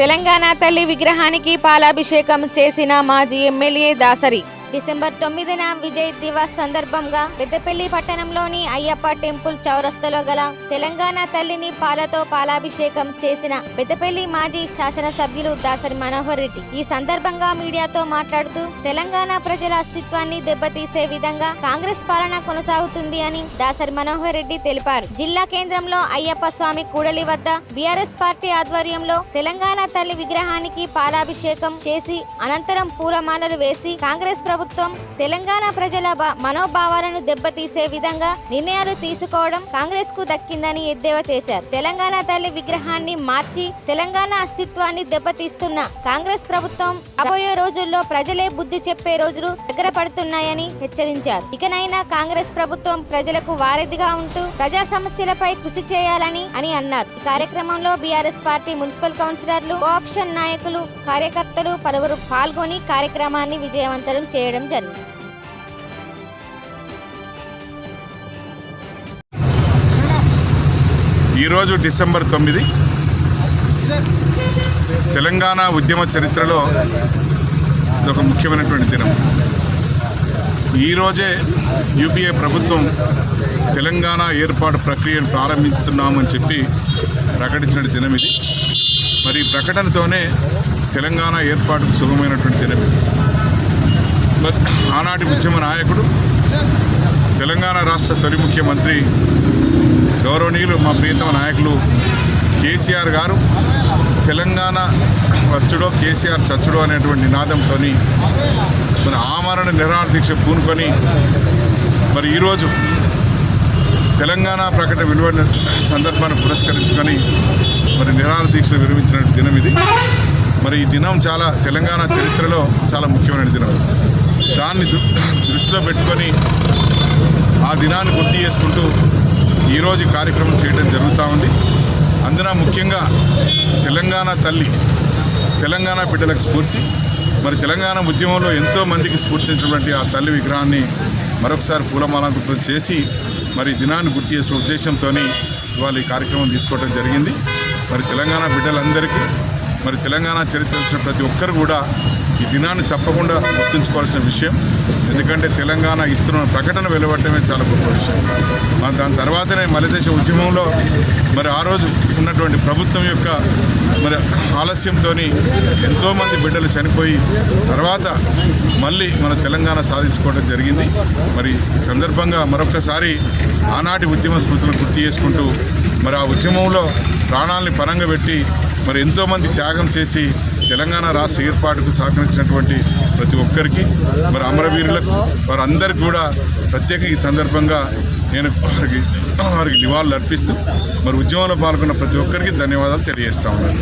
తెలంగాణ తల్లి విగ్రహానికి పాలాభిషేకం చేసిన మాజీ ఎమ్మెల్యే దాసరి. డిసెంబర్ తొమ్మిదిన విజయ్ దివస్ సందర్భంగా పెద్దపల్లి పట్టణంలోని అయ్యప్ప టెంపుల్ చౌరస్తలో గల తెలంగాణ తల్లిని పాలతో పాలాభిషేకం చేసిన పెద్దపల్లి మాజీ శాసనసభ్యులు దాసరి మనోహర్ రెడ్డి. ఈ సందర్భంగా మీడియాతో మాట్లాడుతూ తెలంగాణ ప్రజల అస్తిత్వాన్ని దెబ్బతీసే విధంగా కాంగ్రెస్ పాలన కొనసాగుతుంది అని దాసరి మనోహర్ రెడ్డి తెలిపారు. జిల్లా కేంద్రంలో అయ్యప్ప స్వామి కూడలి వద్ద బీఆర్ఎస్ పార్టీ ఆధ్వర్యంలో తెలంగాణ తల్లి విగ్రహానికి పాలాభిషేకం చేసి అనంతరం పూలమాలలు వేసి కాంగ్రెస్ ప్రభుత్వం తెలంగాణ ప్రజల మనోభావాలను దెబ్బతీసే విధంగా నిర్ణయాలు తీసుకోవడం కాంగ్రెస్కు దక్కిందని ఎద్దేవా చేశారు. తెలంగాణ తల్లి విగ్రహాన్ని మార్చి తెలంగాణ అస్తిత్వాన్ని దెబ్బతీస్తున్న కాంగ్రెస్ ప్రభుత్వం రాబోయే రోజుల్లో ప్రజలే బుద్ధి చెప్పే రోజులు దగ్గర పడుతున్నాయని హెచ్చరించారు. ఇకనైనా కాంగ్రెస్ ప్రభుత్వం ప్రజలకు వారధిగా ఉంటూ ప్రజా సమస్యలపై కృషి చేయాలని అని అన్నారు. ఈ కార్యక్రమంలో బీఆర్ఎస్ పార్టీ మున్సిపల్ కౌన్సిలర్లు ఆప్షన్ నాయకులు కార్యకర్తలు పలువురు పాల్గొని కార్యక్రమాన్ని విజయవంతం చేయడం జరిగింది. ఈరోజు డిసెంబర్ తొమ్మిది తెలంగాణ ఉద్యమ చరిత్రలో ఇది ఒక ముఖ్యమైనటువంటి దినం. ఈరోజే యూపీఏ ప్రభుత్వం తెలంగాణ ఏర్పాటు ప్రక్రియను ప్రారంభిస్తున్నామని చెప్పి ప్రకటించిన దినం ఇది. మరి ప్రకటనతోనే తెలంగాణ ఏర్పాటుకు సుగమైనటువంటి దినం ఇది. ఆనాటి ఉద్యమ నాయకుడు తెలంగాణ రాష్ట్ర తొలి ముఖ్యమంత్రి గౌరవనీయులు మా ప్రియతమ నాయకులు కేసీఆర్ గారు తెలంగాణ వచ్చుడో కేసీఆర్ చచ్చుడో అనేటువంటి నినాదంతో మన ఆమరణ నిరాహార దీక్ష పూనుకొని మరి ఈరోజు తెలంగాణ ప్రకటన విలువైన సందర్భాన్ని పురస్కరించుకొని మరి నిరాహార దీక్ష విరమించిన దినం ఇది. మరి ఈ దినం చాలా తెలంగాణ చరిత్రలో చాలా ముఖ్యమైన దినం. దాన్ని దృష్టిలో పెట్టుకొని ఆ దినాన్ని గుర్తు చేసుకుంటూ ఈరోజు కార్యక్రమం చేయడం జరుగుతూ ఉంది. అందున ముఖ్యంగా తెలంగాణ తల్లి తెలంగాణ బిడ్డలకు స్ఫూర్తి. మరి తెలంగాణ ఉద్యమంలో ఎంతో మందికి స్ఫూర్తించినటువంటి ఆ తల్లి విగ్రహాన్ని మరొకసారి పూలమాలంకృతం చేసి మరి దినాన్ని గుర్తు చేసిన ఉద్దేశంతో ఇవాళ ఈ కార్యక్రమం తీసుకోవడం జరిగింది. మరి తెలంగాణ బిడ్డలందరికీ మరి తెలంగాణ చరిత్ర ప్రతి ఒక్కరు కూడా ఈ దినాన్ని తప్పకుండా గుర్తుంచుకోవాల్సిన విషయం. ఎందుకంటే తెలంగాణ ఇస్తున్న ప్రకటన వెలువడటమే చాలా గొప్ప విషయం. దాని తర్వాతనే మలదేశ ఉద్యమంలో మరి ఆ రోజు ఉన్నటువంటి ప్రభుత్వం యొక్క మరి ఆలస్యంతో ఎంతోమంది బిడ్డలు చనిపోయి తర్వాత మళ్ళీ మన తెలంగాణ సాధించుకోవడం జరిగింది. మరి సందర్భంగా మరొకసారి ఆనాటి ఉద్యమ స్మృతులను గుర్తు చేసుకుంటూ మరి ఆ ఉద్యమంలో ప్రాణాలని పరంగా పెట్టి మరి ఎంతోమంది త్యాగం చేసి తెలంగాణ రాష్ట్ర ఏర్పాటుకు సహకరించినటువంటి ప్రతి ఒక్కరికి మరి అమరవీరులకు వారందరికీ కూడా ప్రత్యేక ఈ సందర్భంగా నేను వారికి వారికి నివాళులు అర్పిస్తూ మరి ఉద్యమంలో పాల్గొన్న ప్రతి ఒక్కరికి ధన్యవాదాలు తెలియజేస్తా ఉన్నాను.